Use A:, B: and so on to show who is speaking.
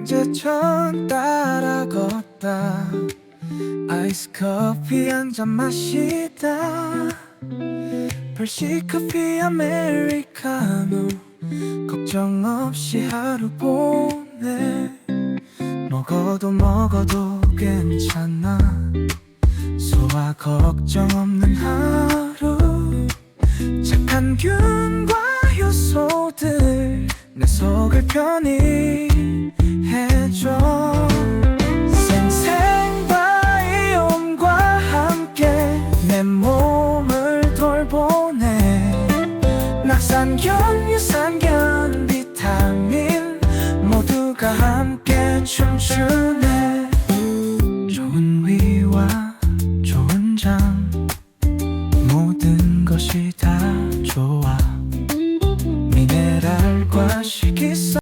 A: 양재천 따라 걷다. 아이스 커피 한 잔 마시다. 벌시 커피 아메리카노 걱정 없이 하루 보내. 먹어도 먹어도 괜찮아. 소화 걱정 없는 하루. 착한 균과 효소들 내 속을 편히 몸을 돌보네. 낙산견, 유산견, 비타민 모두가 함께 춤추네. 좋은 위와 좋은 장 모든 것이 다 좋아.